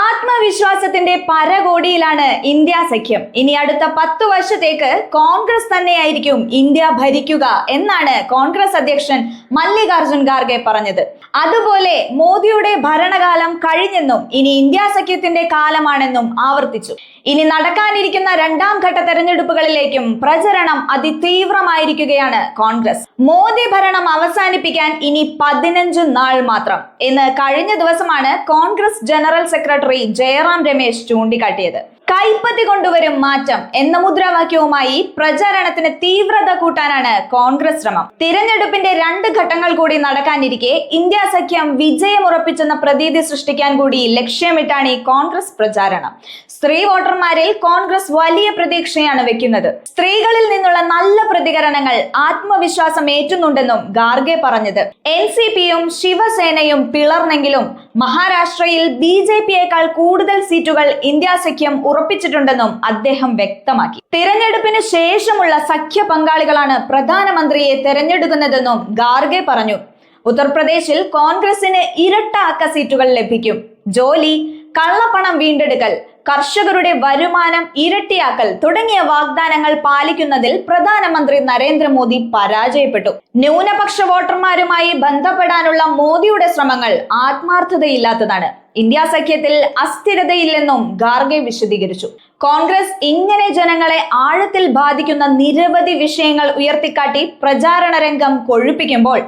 ആത്മവിശ്വാസത്തിന്റെ പരകോടിയിലാണ് India സഖ്യം. ഇനി അടുത്ത പത്ത് വർഷത്തേക്ക് കോൺഗ്രസ് തന്നെയായിരിക്കും ഇന്ത്യ ഭരിക്കുക എന്നാണ് കോൺഗ്രസ് അധ്യക്ഷൻ മല്ലികാർജുൻ ഖാർഗെ പറഞ്ഞത്. അതുപോലെ മോദിയുടെ ഭരണകാലം കഴിഞ്ഞെന്നും ഇനി ഇന്ത്യ സഖ്യത്തിന്റെ കാലമാണെന്നും ആവർത്തിച്ചു. ഇനി നടക്കാനിരിക്കുന്ന രണ്ടാം ഘട്ട തെരഞ്ഞെടുപ്പുകളിലേക്കും പ്രചരണം അതിതീവ്രമായിരിക്കുകയാണ് കോൺഗ്രസ്. മോദി ഭരണം അവസാനിപ്പിക്കാൻ ഇനി പതിനഞ്ച് നാൾ മാത്രം. എന്ന് കഴിഞ്ഞ ദിവസമാണ് കോൺഗ്രസ് ജനറൽ സെക്രട്ടറി ജയറാം രമേശ് ചൂണ്ടിക്കാട്ടിയത്. കൈപ്പത്തി കൊണ്ടുവരും മാറ്റം എന്ന മുദ്രാവാക്യവുമായി പ്രചാരണത്തിന് തീവ്രത കൂട്ടാനാണ് കോൺഗ്രസ് ശ്രമം. തിരഞ്ഞെടുപ്പിന്റെ രണ്ട് ഘട്ടങ്ങൾ കൂടി നടക്കാനിരിക്കെ ഇന്ത്യ സഖ്യം വിജയമുറപ്പിച്ചെന്ന പ്രതീതി സൃഷ്ടിക്കാൻ കൂടി ലക്ഷ്യമിട്ടാണ് ഈ കോൺഗ്രസ് പ്രചാരണം. സ്ത്രീ വോട്ടർമാരിൽ കോൺഗ്രസ് വലിയ പ്രതീക്ഷയാണ് വെക്കുന്നത്. സ്ത്രീകളിൽ നിന്നുള്ള നല്ല പ്രതികരണങ്ങൾ ആത്മവിശ്വാസം ഏറ്റുന്നുണ്ടെന്നും ഗാർഗെ പറഞ്ഞത്. എൻ സി പിയും ശിവസേനയും പിളർന്നെങ്കിലും മഹാരാഷ്ട്രയിൽ ബി ജെ പിയേക്കാൾ കൂടുതൽ സീറ്റുകൾ ഇന്ത്യ സഖ്യം ഉറപ്പിച്ചിട്ടുണ്ടെന്നും അദ്ദേഹം വ്യക്തമാക്കി. തിരഞ്ഞെടുപ്പിന് ശേഷമുള്ള സഖ്യ പങ്കാളികളാണ് പ്രധാനമന്ത്രിയെ തെരഞ്ഞെടുക്കുന്നതെന്നും ഗാർഗെ പറഞ്ഞു. ഉത്തർപ്രദേശിൽ കോൺഗ്രസിന് ഇരട്ട അക്ക സീറ്റുകൾ ലഭിക്കും. ജോലി കള്ളപ്പണം വീണ്ടെടുക്കൽ കർഷകരുടെ വരുമാനം ഇരട്ടിയാക്കൽ തുടങ്ങിയ വാഗ്ദാനങ്ങൾ പാലിക്കുന്നതിൽ പ്രധാനമന്ത്രി നരേന്ദ്രമോദി പരാജയപ്പെട്ടു. ന്യൂനപക്ഷ വോട്ടർമാരുമായി ബന്ധപ്പെടാനുള്ള മോദിയുടെ ശ്രമങ്ങൾ ആത്മാർത്ഥതയില്ലാത്തതാണ്. ഇന്ത്യ സഖ്യത്തിൽ അസ്ഥിരതയില്ലെന്നും ഗാർഗെ വിശദീകരിച്ചു. കോൺഗ്രസ് ഇങ്ങനെ ജനങ്ങളെ ആഴത്തിൽ ബാധിക്കുന്ന നിരവധി വിഷയങ്ങൾ ഉയർത്തിക്കാട്ടി പ്രചാരണ രംഗം കൊഴുപ്പിക്കുമ്പോൾ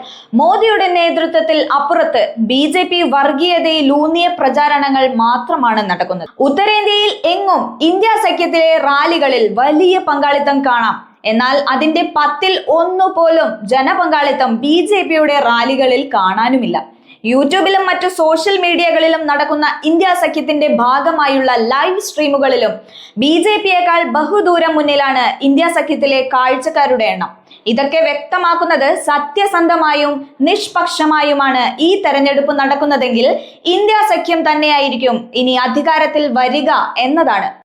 മോദിയുടെ നേതൃത്വത്തിൽ അപ്പുറത്ത് ബി വർഗീയതയിലൂന്നിയ പ്രചാരണങ്ങൾ മാത്രമാണ് നടക്കുന്നത്. ഉത്തരേന്ത്യയിൽ എങ്ങും ഇന്ത്യ സഖ്യത്തിലെ റാലികളിൽ വലിയ പങ്കാളിത്തം കാണാം. എന്നാൽ അതിന്റെ പത്തിൽ ഒന്നു പോലും ജനപങ്കാളിത്തം ബി ജെ പിയുടെ റാലികളിൽ കാണാനുമില്ല. യൂട്യൂബിലും മറ്റു സോഷ്യൽ മീഡിയകളിലും നടക്കുന്ന ഇന്ത്യ സഖ്യത്തിന്റെ ഭാഗമായുള്ള ലൈവ് സ്ട്രീമുകളിലും ബി ജെ പിയേക്കാൾ ബഹുദൂരം മുന്നിലാണ് ഇന്ത്യ സഖ്യത്തിലെ കാഴ്ചക്കാരുടെ എണ്ണം. ഇതൊക്കെ വ്യക്തമാക്കുന്നത് സത്യസന്ധമായും നിഷ്പക്ഷമായുമാണ് ഈ തെരഞ്ഞെടുപ്പ് നടക്കുന്നതെങ്കിൽ ഇന്ത്യ സഖ്യം തന്നെയായിരിക്കും ഇനി അധികാരത്തിൽ വരിക എന്നതാണ്.